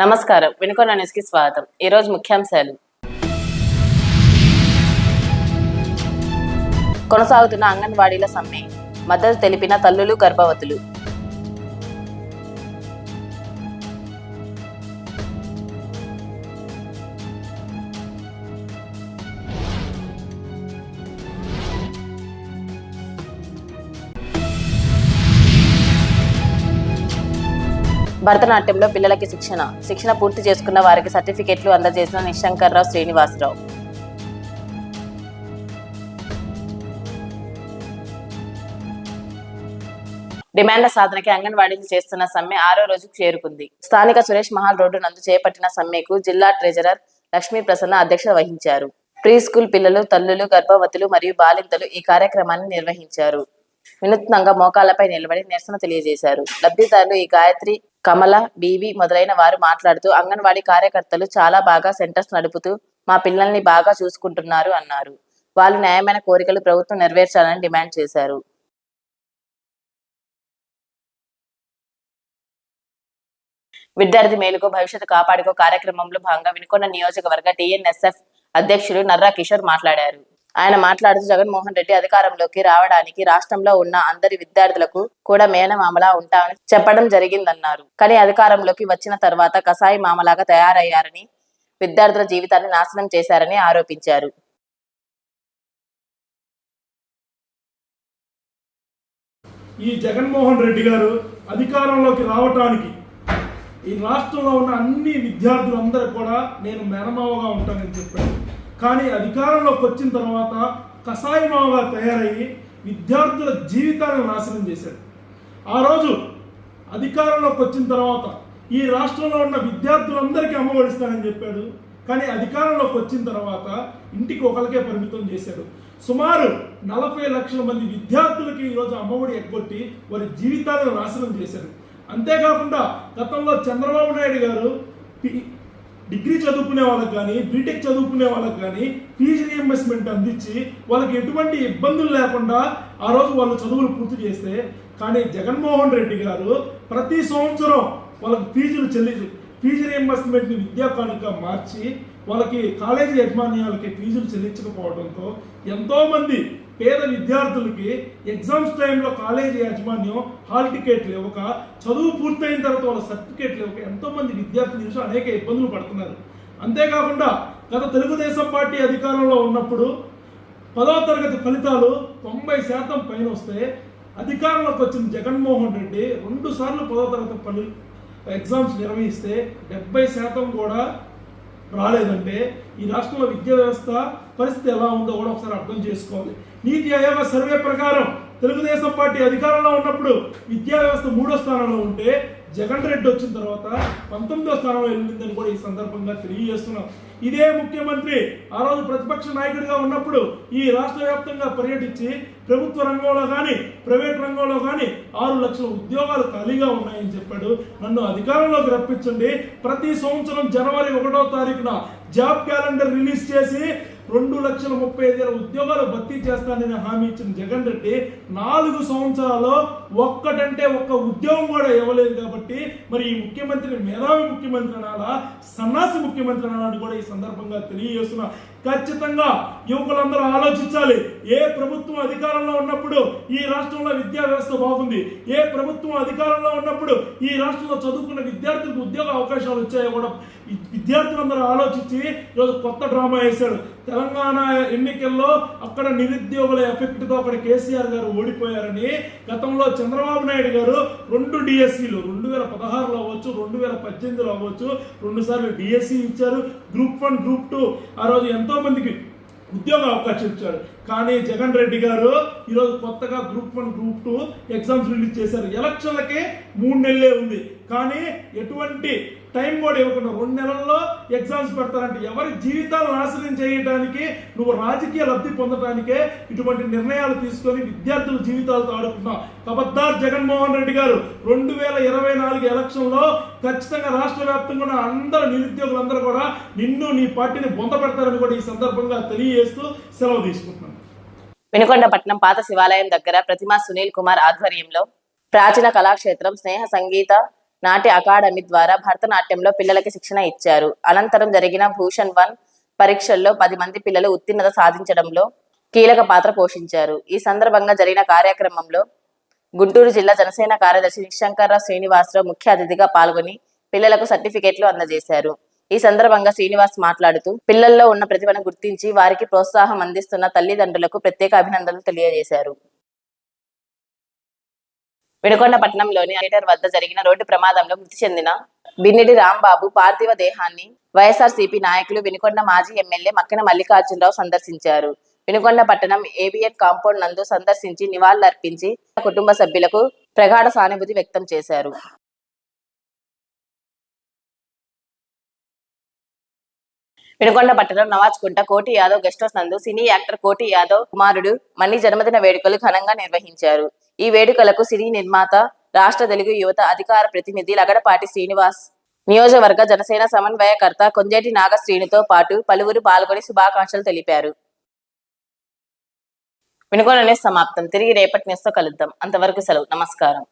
నమస్కారం. వినుకొండ న్యూస్కి స్వాగతం. ఈ రోజు ముఖ్యాంశాలు. కొనసాగుతున్న అంగన్వాడీల సమ్మె. మద్దతు తెలిపిన తల్లులు గర్భవతులు. భరతనాట్యంలో పిల్లలకి శిక్షణ. శిక్షణ పూర్తి చేసుకున్న వారికి సర్టిఫికెట్లు అందజేసిన నిశంకర్రావు శ్రీనివాసరావు. డిమాండ్ల సాధనకి అంగన్వాడీలు చేస్తున్న సమ్మె ఆరో రోజుకు చేరుకుంది. స్థానిక సురేష్ మహల్ రోడ్డు నందు చేపట్టిన సమ్మెకు జిల్లా ట్రెజరర్ లక్ష్మీ ప్రసన్న అధ్యక్షత వహించారు. ప్రీ స్కూల్ పిల్లలు తల్లులు గర్భవతులు మరియు బాలింతలు ఈ కార్యక్రమాన్ని నిర్వహించారు. వినూత్నంగా మోకాళ్ళపై నిలబడి నిరసన తెలియజేశారు. లబ్ధిదారులు ఈ గాయత్రి కమల బీవి మొదలైన వారు మాట్లాడుతూ అంగన్వాడీ కార్యకర్తలు చాలా బాగా సెంటర్స్ నడుపుతూ మా పిల్లల్ని బాగా చూసుకుంటున్నారు అన్నారు. వాళ్ళు న్యాయమైన కోరికలు ప్రభుత్వం నెరవేర్చాలని డిమాండ్ చేశారు. విద్యార్థి మేలుకో భవిష్యత్తు కాపాడుకో కార్యక్రమంలో భాగంగా వినుకొండ నియోజకవర్గ టీఎన్ఎస్ఎఫ్ అధ్యక్షుడు నర్రా కిషోర్ మాట్లాడారు. ఆయన మాట్లాడుతూ జగన్మోహన్ రెడ్డి అధికారంలోకి రావడానికి రాష్ట్రంలో ఉన్న అందరి విద్యార్థులకు కూడా మేనమామలా ఉంటామని చెప్పడం జరిగిందన్నారు. కానీ అధికారంలోకి వచ్చిన తర్వాత కసాయి మామలాగా తయారయ్యారని విద్యార్థుల జీవితాన్ని నాశనం చేశారని ఆరోపించారు. ఈ జగన్మోహన్ రెడ్డి గారు అధికారంలోకి రావటానికి ఈ రాష్ట్రంలో ఉన్న అన్ని విద్యార్థులందరూ కూడా నేను మేనమావగా ఉంటానని చెప్పాను కానీ అధికారంలోకి వచ్చిన తర్వాత కషాయమావగా తయారయ్యి విద్యార్థుల జీవితాలను నాశనం చేశాడు. ఆ రోజు అధికారంలోకి వచ్చిన తర్వాత ఈ రాష్ట్రంలో ఉన్న విద్యార్థులందరికీ అమ్మఒడిస్తానని చెప్పాడు. కానీ అధికారంలోకి వచ్చిన తర్వాత ఇంటికి ఒకరికే పరిమితం చేశాడు. సుమారు నలభై లక్షల మంది విద్యార్థులకి ఈరోజు అమ్మఒడి ఎగ్గొట్టి వారి జీవితాలను నాశనం చేశారు అంతేకాకుండా గతంలో చంద్రబాబు నాయుడు గారు పి- డిగ్రీ చదువుకునే వాళ్ళకి కానీ బీటెక్ చదువుకునే వాళ్ళకి కానీ ఫీజు రియంబర్స్మెంట్ అందించి వాళ్ళకి ఎటువంటి ఇబ్బందులు లేకుండా ఆ రోజు వాళ్ళు చదువులు పూర్తి చేస్తే కానీ జగన్మోహన్ రెడ్డి గారు ప్రతి సంవత్సరం వాళ్ళకి ఫీజులు చెల్లి ఫీజు రియంబర్స్మెంట్ని విద్యా కానుక మార్చి వాళ్ళకి కాలేజీ యజమాన్యాలకి ఫీజులు చెల్లించకపోవడంతో ఎంతోమంది పేద విద్యార్థులకి ఎగ్జామ్స్ టైంలో కాలేజీ యాజమాన్యం హాల్ టికెట్లు ఇవ్వక చదువు పూర్తయిన తర్వాత వాళ్ళ సర్టిఫికేట్లు ఇవ్వక ఎంతోమంది విద్యార్థులు ఈ అనేక ఇబ్బందులు పడుతున్నారు. అంతేకాకుండా గత తెలుగుదేశం పార్టీ అధికారంలో ఉన్నప్పుడు పదో తరగతి ఫలితాలు తొంభై శాతం పైన వస్తే అధికారంలోకి వచ్చిన జగన్మోహన్ రెడ్డి రెండు సార్లు పదో తరగతి పని ఎగ్జామ్స్ నిర్వహిస్తే డెబ్బై శాతం కూడా రాలేదంటే ఈ రాష్ట్రంలో విద్యా వ్యవస్థ పరిస్థితి ఎలా ఉందో కూడా ఒకసారి అర్థం చేసుకోవాలి నీతి ఆయోగ సర్వే ప్రకారం తెలుగుదేశం పార్టీ అధికారంలో ఉన్నప్పుడు విద్యా వ్యవస్థ మూడో స్థానంలో ఉంటే జగన్ రెడ్డి వచ్చిన తర్వాత పంతొమ్మిదో స్థానంలో వెళ్ళిందని కూడా ఈ సందర్భంగా తెలియజేస్తున్నాం. ఇదే ముఖ్యమంత్రి ఆ రోజు ప్రతిపక్ష నాయకుడిగా ఉన్నప్పుడు ఈ రాష్ట్ర వ్యాప్తంగా పర్యటించి ప్రభుత్వ రంగంలో కానీ ప్రైవేట్ రంగంలో కానీ ఆరు లక్షల ఉద్యోగాలు ఖాళీగా ఉన్నాయని చెప్పాడు. నన్ను అధికారంలోకి రప్పించండి. ప్రతి సంవత్సరం జనవరి ఒకటో తారీఖున జాబ్ క్యాలెండర్ రిలీజ్ చేసి రెండు లక్షల ముప్పై ఐదు వేల ఉద్యోగాలు భర్తీ చేస్తానని హామీ ఇచ్చిన జగన్ రెడ్డి నాలుగు సంవత్సరాల్లో ఒక్కటంటే ఒక్క ఉద్యోగం కూడా ఇవ్వలేదు కాబట్టి మరి ఈ ముఖ్యమంత్రిని మేధావి ముఖ్యమంత్రి అనాలా సన్నాసి ముఖ్యమంత్రి అనాలని కూడా ఈ సందర్భంగా తెలియజేస్తున్నా. ఖచ్చితంగా యువకులందరూ ఆలోచించాలి. ఏ ప్రభుత్వం అధికారంలో ఉన్నప్పుడు ఈ రాష్ట్రంలో విద్యా వ్యవస్థ బాగుంది? ఏ ప్రభుత్వం అధికారంలో ఉన్నప్పుడు ఈ రాష్ట్రంలో చదువుకున్న విద్యార్థులకు ఉద్యోగ అవకాశాలు వచ్చాయో కూడా విద్యార్థులందరూ ఆలోచించి ఈరోజు కొత్త డ్రామా వేశాడు తెలంగాణ ఎన్నికల్లో అక్కడ నిరుద్యోగుల ఎఫెక్ట్తో అక్కడ కేసీఆర్ గారు ఓడిపోయారని గతంలో చంద్రబాబు నాయుడు గారు రెండు డిఎస్సీలు రెండు వేల పదహారులో అవ్వచ్చు రెండు వేల పద్దెనిమిదిలో అవ్వచ్చు రెండుసార్లు డిఎస్సీ డిఎస్సి ఇచ్చారు. గ్రూప్ వన్ గ్రూప్ టూ ఆ రోజు ఎంతో మందికి ఉద్యోగ అవకాశం ఇచ్చారు. కానీ జగన్ రెడ్డి గారు ఈరోజు కొత్తగా group one group two exams release చేశారు. ఎలక్షన్లకే మూడు నెలలే ఉంది. కానీ ఎటువంటి టైం కూడా ఇవ్వకుండా రెండు నెలల్లో ఎగ్జామ్స్ పెడతారంటే ఎవరి జీవితాలు నాశనం చేయడానికి నువ్వు రాజకీయ లబ్ధి పొందడానికే ఇటువంటి నిర్ణయాలు తీసుకొని విద్యార్థుల జీవితాలతో ఆడుకుంటున్నావు. కబద్దార్ జగన్మోహన్ రెడ్డి గారు రెండు వేల ఇరవై నాలుగు ఎలక్షన్లో ఖచ్చితంగా రాష్ట్ర వ్యాప్తంగా ఉన్న అందరు నిరుద్యోగులందరూ కూడా నిన్ను నీ పార్టీని బొంద పెడతారని కూడా ఈ సందర్భంగా తెలియజేస్తూ సెలవు తీసుకుంటున్నాను. వినుకొండ పాత శివాలయం దగ్గర ప్రతిమా సునీల్ కుమార్ ఆధ్వర్యంలో ప్రాచీన కళాక్షేత్రం స్నేహ సంగీత నాట్య అకాడమీ ద్వారా భరతనాట్యంలో పిల్లలకి శిక్షణ ఇచ్చారు. అనంతరం జరిగిన భూషణ్ వన్ పరీక్షల్లో పది మంది పిల్లలు ఉత్తీర్ణత సాధించడంలో కీలక పాత్ర పోషించారు. ఈ సందర్భంగా జరిగిన కార్యక్రమంలో గుంటూరు జిల్లా జనసేన కార్యదర్శి నిశంకర్రావు శ్రీనివాసరావు ముఖ్య అతిథిగా పాల్గొని పిల్లలకు సర్టిఫికెట్లు అందజేశారు. ఈ సందర్భంగా శ్రీనివాస్ మాట్లాడుతూ పిల్లల్లో ఉన్న ప్రతిభను గుర్తించి వారికి ప్రోత్సాహం అందిస్తున్న తల్లిదండ్రులకు ప్రత్యేక అభినందనలు తెలియజేశారు. వినుకొండపట్నంలోని థియేటర్ వద్ద జరిగిన రోడ్డు ప్రమాదంలో మృతి చెందిన బిన్నిడి రాంబాబు పార్థివ దేహాన్ని వైఎస్ఆర్సీపీ నాయకులు వినుకొండ మాజీ ఎమ్మెల్యే మక్కిన మల్లికార్జునరావు సందర్శించారు. వినుకొండ పట్టణం ఏబిఎట్ కాంపౌండ్ నందు సందర్శించి నివాళులర్పించి కుటుంబ సభ్యులకు ప్రగాఢ సానుభూతి వ్యక్తం చేశారు. వినుకొండ పట్టణం నవాజ్కుంట కోటి యాదవ్ గెస్ట్ హౌస్ నందు సినీ యాక్టర్ కోటి యాదవ్ కుమారుడు మణి జన్మదిన వేడుకలు ఘనంగా నిర్వహించారు. ఈ వేడుకలకు సినీ నిర్మాత రాష్ట్ర తెలుగు యువత అధికార ప్రతినిధి లగడపాటి శ్రీనివాస్ నియోజకవర్గ జనసేన సమన్వయకర్త కొంజేటి నాగశ్రీనితో పాటు పలువురు పాల్గొని శుభాకాంక్షలు తెలిపారు. వినుకొండ సమాప్తం. తిరిగి రేపటి న్యూస్తో కలుద్దాం. అంతవరకు సెలవు. నమస్కారం.